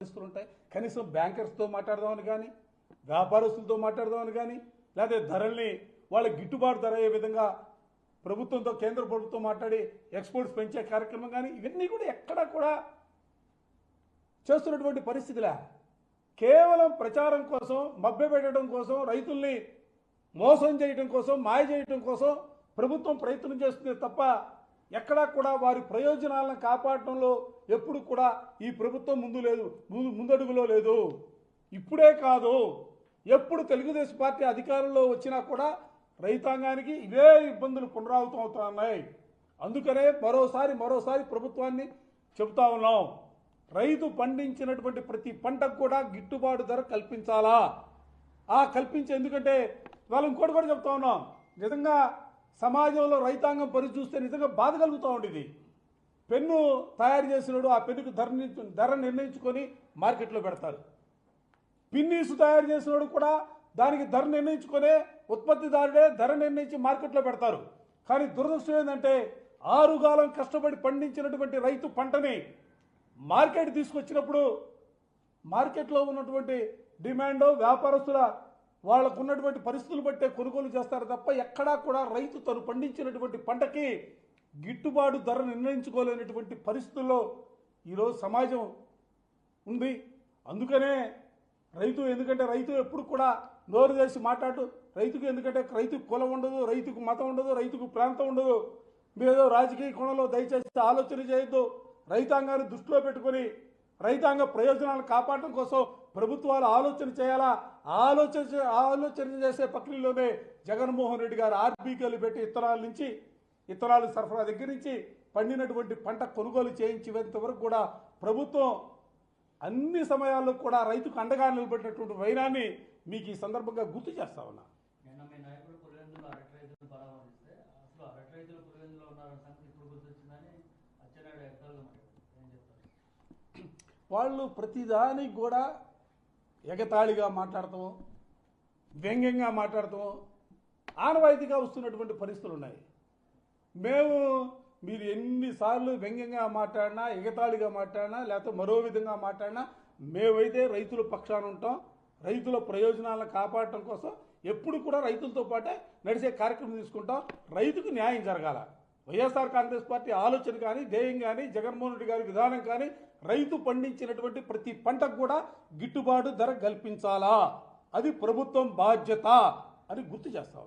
ఉంటాయి. కనీసం బ్యాంకర్స్తో మాట్లాడదామని కానీ వ్యాపారస్తులతో మాట్లాడదామని కానీ లేదా ధరల్ని వాళ్ళ గిట్టుబాటు ధర అయ్యే విధంగా ప్రభుత్వంతో కేంద్ర ప్రభుత్వం మాట్లాడి ఎక్స్పోర్ట్స్ పెంచే కార్యక్రమం కానీ ఇవన్నీ కూడా ఎక్కడా కూడా చేస్తున్నటువంటి పరిస్థితిలా. కేవలం ప్రచారం కోసం మభ్యపెట్టడం కోసం రైతుల్ని మోసం చేయడం కోసం మాయ చేయడం కోసం ప్రభుత్వం ప్రయత్నం చేస్తుంది తప్ప ఎక్కడా కూడా వారి ప్రయోజనాలను కాపాడటంలో ఎప్పుడు కూడా ఈ ప్రభుత్వం ముందు లేదు ముందు ముందడుగులో లేదు. ఇప్పుడే కాదు. ఎప్పుడు తెలుగుదేశం పార్టీ అధికారంలో వచ్చినా కూడా రైతాంగానికి ఇవే ఇబ్బందులు పునరావృతం అవుతున్నాయి అందుకనే మరోసారి మరోసారి ప్రభుత్వాన్ని చెబుతా ఉన్నాం. రైతు పండించినటువంటి ప్రతి పంటకు కూడా గిట్టుబాటు ధర కల్పించాలా? ఆ కల్పించే ఎందుకంటే వాళ్ళు ఇంకోటి కూడా చెప్తా ఉన్నాం. నిజంగా సమాజంలో రైతాంగం పరిచూస్తే చూస్తే నిజంగా బాధ కలుగుతూ ఉండేది. పెన్ను తయారు చేసినాడు ఆ పెన్నుకు ధర ధర నిర్ణయించుకొని మార్కెట్లో పెడతారు. పిన్నీసు తయారు చేసినోడు కూడా దానికి ధర నిర్ణయించుకునే ఉత్పత్తిదారుడే ధర నిర్ణయించి మార్కెట్లో పెడతారు. కానీ దురదృష్టం ఏంటంటే ఆరుగాలం కష్టపడి పండించినటువంటి రైతు పంటని మార్కెట్ తీసుకొచ్చినప్పుడు మార్కెట్లో ఉన్నటువంటి డిమాండ్ వ్యాపారస్తుల వాళ్ళకు ఉన్నటువంటి పరిస్థితులు బట్టే కొనుగోలు చేస్తారు తప్ప ఎక్కడా కూడా రైతు తను పండించినటువంటి పంటకి గిట్టుబాటు ధర నిర్ణయించుకోలేనటువంటి పరిస్థితుల్లో ఈరోజు సమాజం ఉంది. అందుకనే రైతు ఎందుకంటే రైతు ఎప్పుడు కూడా నోరు చేసి మాట్లాడు. రైతుకు ఎందుకంటే రైతుకు కులం ఉండదు రైతుకు మతం ఉండదు రైతుకు ప్రాంతం ఉండదు. మీరేదో రాజకీయ కోణంలో దయచేసి ఆలోచన చేయొద్దు. రైతాంగాన్ని దృష్టిలో పెట్టుకొని రైతాంగ ప్రయోజనాలను కాపాడటం కోసం ప్రభుత్వాలు ఆలోచన చేయాలా? ఆలోచన ఆలోచన చేసే ప్రక్రియలోనే జగన్మోహన్ రెడ్డి గారు ఆర్బీకేలు పెట్టి ఇత్తనాల నుంచి ఇత్తనాలు సరఫరా దగ్గర నుంచి పండినటువంటి పంట కొనుగోలు చేయించేంత వరకు కూడా ప్రభుత్వం అన్ని సమయాల్లో కూడా రైతుకు అండగా నిలబడినటువంటి వైనాన్ని మీకు ఈ సందర్భంగా గుర్తు చేస్తా ఉన్నా. అసలు వాళ్ళు ప్రతిదానికి కూడా ఎగతాళిగా మాట్లాడతాం వ్యంగ్యంగా మాట్లాడతాం. ఆనవాయితీగా వస్తున్నటువంటి పరిస్థితులు ఉన్నాయి. మేము మీరు ఎన్నిసార్లు వ్యంగ్యంగా మాట్లాడినా ఎగతాళిగా మాట్లాడినా లేకపోతే మరో విధంగా మాట్లాడినా మేమైతే రైతుల పక్షాన ఉంటాం. రైతుల ప్రయోజనాలను కాపాడటం కోసం ఎప్పుడు కూడా రైతులతో పాటే నడిచే కార్యక్రమం తీసుకుంటాం. రైతుకు న్యాయం జరగాల. వైఎస్ఆర్ కాంగ్రెస్ పార్టీ ఆలోచన కానీ ధ్యేయం కానీ జగన్మోహన్ రెడ్డి గారి విధానం కానీ రైతు పండించినటువంటి ప్రతి పంటకు కూడా గిట్టుబాటు ధర కల్పించాలా? అది ప్రభుత్వం బాధ్యత అని గుర్తు చేస్తా